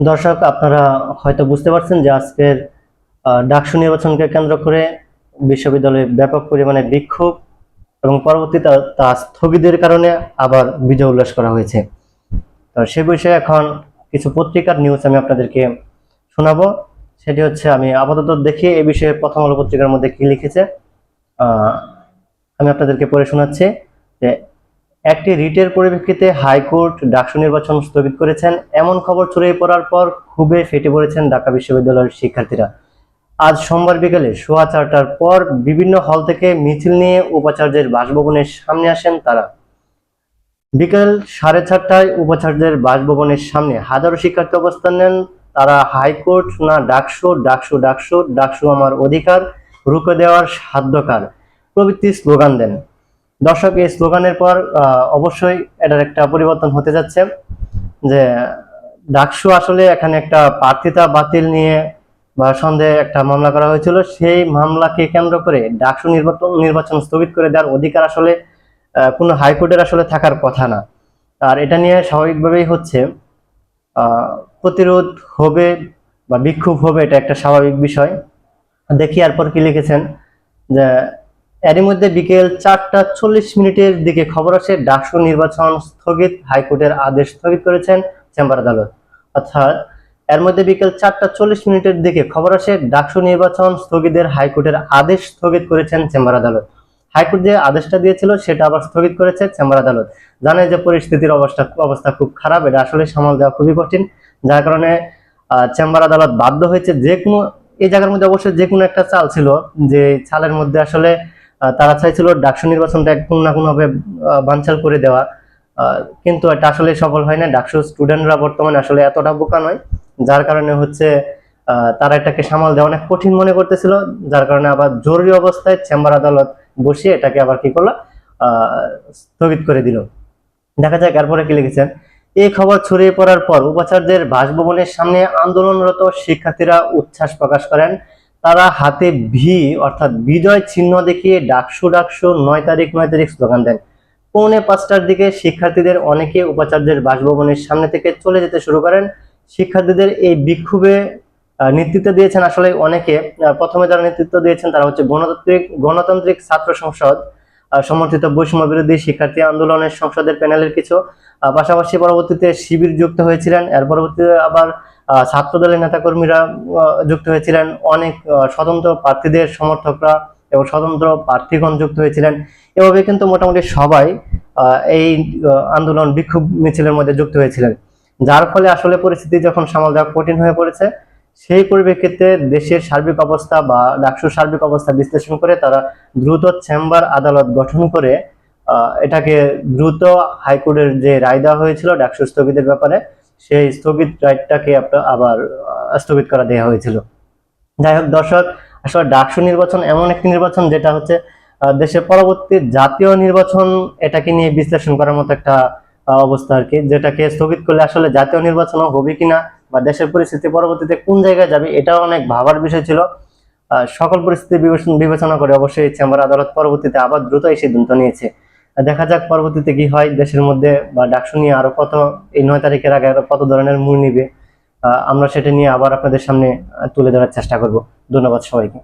দর্শক, আপনারা হয়তো বুঝতে পারছেন যে আজকের ডাকসু নির্বাচনকে কেন্দ্র করে বিশ্ববিদ্যালয়ে ব্যাপক পরিমাণে বিক্ষোভ এবং পরবর্তীতে তা স্থগিতের কারণে আবার বিজয় উল্লাস করা হয়েছে। তো সে বিষয়ে এখন কিছু পত্রিকার নিউজ আমি আপনাদেরকে শোনাবো। সেটি হচ্ছে, আমি আপাতত দেখি, এ বিষয়ে প্রথম আলো পত্রিকার মধ্যে কি লিখেছে। আমি আপনাদেরকে পড়ে শোনাচ্ছি যে একটি রিটের পরিপ্রেক্ষিতে হাইকোর্ট ডাকসু নির্বাচন স্থগিত করেছেন। এমন খবর ছড়িয়ে পড়ার পর খুবই ফেটে পড়েছেন ঢাকা বিশ্ববিদ্যালয়ের শিক্ষার্থীরা। আজ সোমবার বিকেলে সোয়া চারটার পর বিভিন্ন হল থেকে মিছিল নিয়ে উপাচার্যের বাসভবনের সামনে আসেন তারা। বিকেল সাড়ে চারটায় উপাচার্যের বাসভবনের সামনে হাজারো শিক্ষার্থী অবস্থান নেন। তারা হাইকোর্ট না ডাকসু ডাকসু ডাকসু ডাকসু আমার অধিকার, রুখে দেওয়ার সাধ্যকার প্রভৃতি স্লোগান দেন। দর্শক, এই স্লোগানের পর অবশ্যই এটার একটা পরিবর্তন হতে যাচ্ছে যে ডাকসু আসলে এখানে একটা প্রার্থিতা বাতিল নিয়ে বা সন্দেহে একটা মামলা করা হয়েছিল। সেই মামলাকে কেন্দ্র করে ডাকসু নির্বাচন নির্বাচন স্থগিত করে দেওয়ার অধিকার আসলে কোনো হাইকোর্টের আসলে থাকার কথা না। আর এটা নিয়ে স্বাভাবিকভাবেই হচ্ছে প্রতিরোধ হবে বা বিক্ষোভ হবে এটা একটা স্বাভাবিক বিষয়। দেখি এরপর কি লিখেছেন যে এরই মধ্যে বিকেল চারটা চল্লিশ মিনিটের দিকে খবর আসে, ডাকসু নির্বাচন স্থগিত, হাইকোর্টের আদেশ স্থগিত করেছেন চেম্বার আদালত। অর্থাৎ এর মধ্যে বিকেল চারটা চল্লিশ মিনিটের দিকে খবর আসে, ডাকসু নির্বাচন স্থগিতের হাইকোর্টের আদেশ স্থগিত করেছেন চেম্বার আদালত। হাইকোর্ট যে আদেশটা দিয়েছিল, সেটা আবার স্থগিত করেছে চেম্বার আদালত। জানে যে পরিস্থিতির অবস্থা অবস্থা খুব খারাপ, এটা আসলে সামাল দেওয়া খুবই কঠিন। যার কারণে চেম্বার আদালত বাধ্য হয়েছে যে কোনো, এই জায়গার মধ্যে অবশ্যই যে কোনো একটা চাল ছিল, যে চালের মধ্যে আসলে তারা চাইছিল ডাকসু নির্বাচনটা কোনো না কোনোভাবে বানচাল করে দেওয়া। কিন্তু এটা আসলে সফল হয় না ডাকসু স্টুডেন্টরা বর্তমানে আসলে এতটা বোকা নয়। যার কারণে হচ্ছে তারা এটাকে সামাল দেওয়া অনেক কঠিন মনে করতেছিল। যার কারণে আবার জরুরি অবস্থায় চেম্বার আদালত বসিয়ে এটাকে আবার কি করল স্থগিত করে দিল। দেখা যাক এরপরে কি লিখেছেন। এই খবর ছড়িয়ে পড়ার পর উপাচার্যের বাসভবনের সামনে আন্দোলনরত শিক্ষার্থীরা উচ্ছ্বাস প্রকাশ করেন। তারা হাতে ভি, অর্থাৎ বিজয় চিহ্ন দেখিয়ে ডাকশো ডাকশো নয় তারিখ নয় তারিখ স্লোগান দেন। পৌনে পাঁচটার দিকে শিক্ষার্থীদের অনেকে উপাচার্যের বাসভবনের সামনে থেকে চলে যেতে শুরু করেন। শিক্ষার্থীদের এই বিক্ষোভে নেতৃত্ব দিয়েছেন আসলে অনেকে। প্রথমে যারা নেতৃত্ব দিয়েছেন তারা হচ্ছে গণতান্ত্রিক গণতান্ত্রিক ছাত্র সংসদ সমর্থিত বৈষম্য বিরোধী শিক্ষার্থী আন্দোলনের সংসদের প্যানেলের কিছু। পাশাপাশি পরবর্তীতে শিবির যুক্ত হয়েছিলেন। এর পরবর্তীতে আবার ছাত্রদলের নেতাকর্মীরা যুক্ত হয়েছিলেন। অনেক স্বতন্ত্র প্রার্থীদের সমর্থকরা এবং স্বতন্ত্র প্রার্থীগণ যুক্ত হয়েছিলেন। এভাবে কিন্তু মোটামুটি সবাই এই আন্দোলন বিক্ষোভ মিছিলের মধ্যে যুক্ত হয়েছিলেন। যার ফলে আসলে পরিস্থিতি যখন সামাল দেওয়া কঠিন হয়ে পড়েছে, সেই পরিপ্রেক্ষিতে দেশের সার্বিক অবস্থা বা ডাকসুর সার্বিক অবস্থা বিশ্লেষণ করে তারা দ্রুত চেম্বার আদালত গঠন করে এটাকে দ্রুত হাইকোর্টের যে রায় দেওয়া হয়েছিল ডাকসু স্থগিতের ব্যাপারে সেই স্থগিত রাইটটাকে আপনার আবার স্থগিত করা দেওয়া হয়েছিল। যাই হোক, দর্শক, আসলে ডাকসু নির্বাচন এমন একটি নির্বাচন যেটা হচ্ছে দেশের পরবর্তী জাতীয় নির্বাচন এটাকে নিয়ে বিশ্লেষণ করার মতো একটা অবস্থা আর কি, যেটাকে স্থগিত করলে আসলে জাতীয় নির্বাচনও হবে কিনা বা দেশের পরিস্থিতি পরবর্তীতে কোন জায়গায় যাবে, এটাও অনেক ভাবার বিষয় ছিল। সকল পরিস্থিতি বিবেচনা- করে অবশ্যই চেম্বার আদালত পরবর্তীতে আবার দ্রুত এই সিদ্ধান্ত নিয়েছে। দেখা যাক পরবর্তীতে কি হয় দেশের মধ্যে বা ডাকসু নিয়ে আরও কত, এই নয় তারিখের আগে আরও কত ধরনের মূল নিবে আমরা সেটা নিয়ে আবার আপনাদের সামনে তুলে ধরার চেষ্টা করব। ধন্যবাদ সবাইকে।